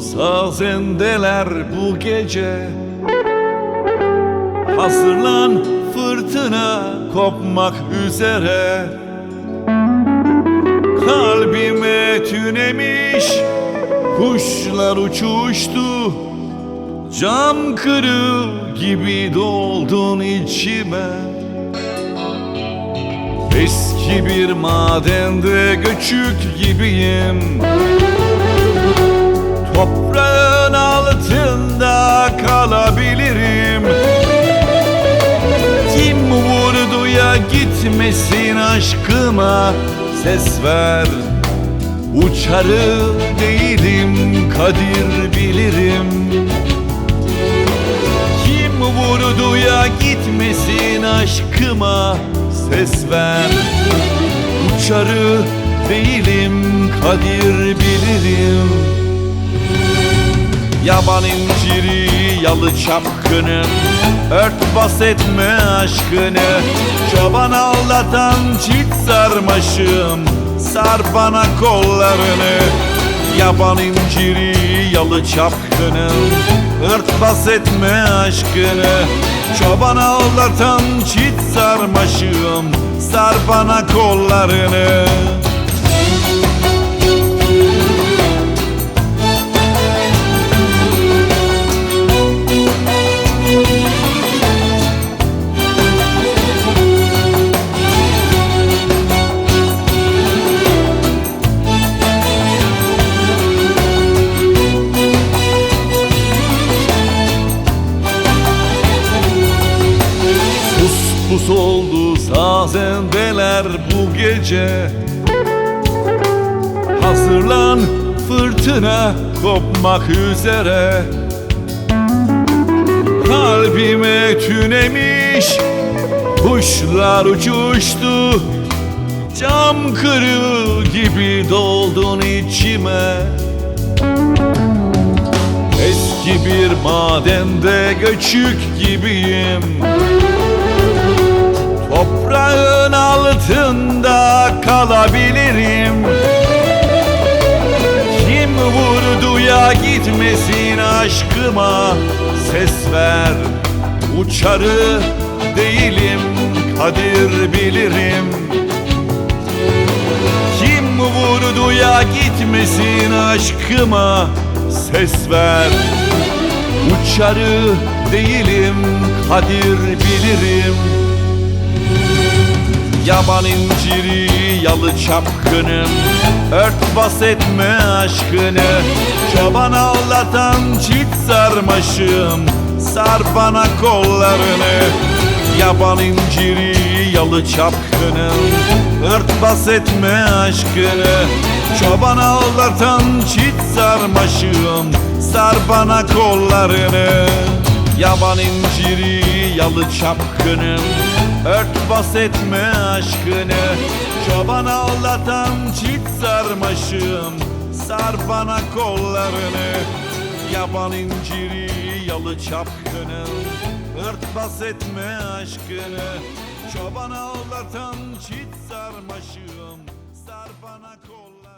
sazendeler bu gece. Hazırlan fırtına kopmak üzere. Kalbime tünemiş kuşlar uçuştu. Cam kırığı gibi doldun içime. Eski bir madende göçük gibiyim Toprağın altında kalabilirim. Kim vurdu ya gitmesin aşkıma? Ses ver Uçarı değilim kadir bilirim. Kim vurdu ya gitmesin aşkıma? Ses ver Uçarı değilim kadir bilirim Yaban inciri yalı çapkını Ört bas etme aşkını. Çoban aldatan çift sarmaşım Sar bana kollarını. Yaban inciri yalı çapkını Ört bas etme aşkını. Çoban aldatan çift sarmaşım Sar bana kollarını sazendeler bu gece. Hazırlan fırtına kopmak üzere. Kalbime tünemiş kuşlar uçuştu. Cam kırığı gibi doldun içime. Eski bir madende göçük gibiyim Toprağın altında kalabilirim. Kim vurdu ya gitmesin aşkıma? Ses ver uçarı değilim kadir bilirim. Kim vurdu ya gitmesin aşkıma? Ses ver Uçarı değilim kadir bilirim Yaban inciri yalı çapkınım Ört bas etme aşkını. Çoban aldatan çift sarmaşım Sar bana kollarını. Yaban inciri yalı çapkınım Ört bas etme aşkını. Çoban aldatan çift sarmaşım Sar bana kollarını Yaban inciri yalı çapkınım Ört bas etme aşkını. Çoban ağlatan çift sarmaşım Sar bana kollarını. Yaban inciri yalı çapkınım Ört bas etme aşkını. Çoban ağlatan çift sarmaşım Sar bana kollarını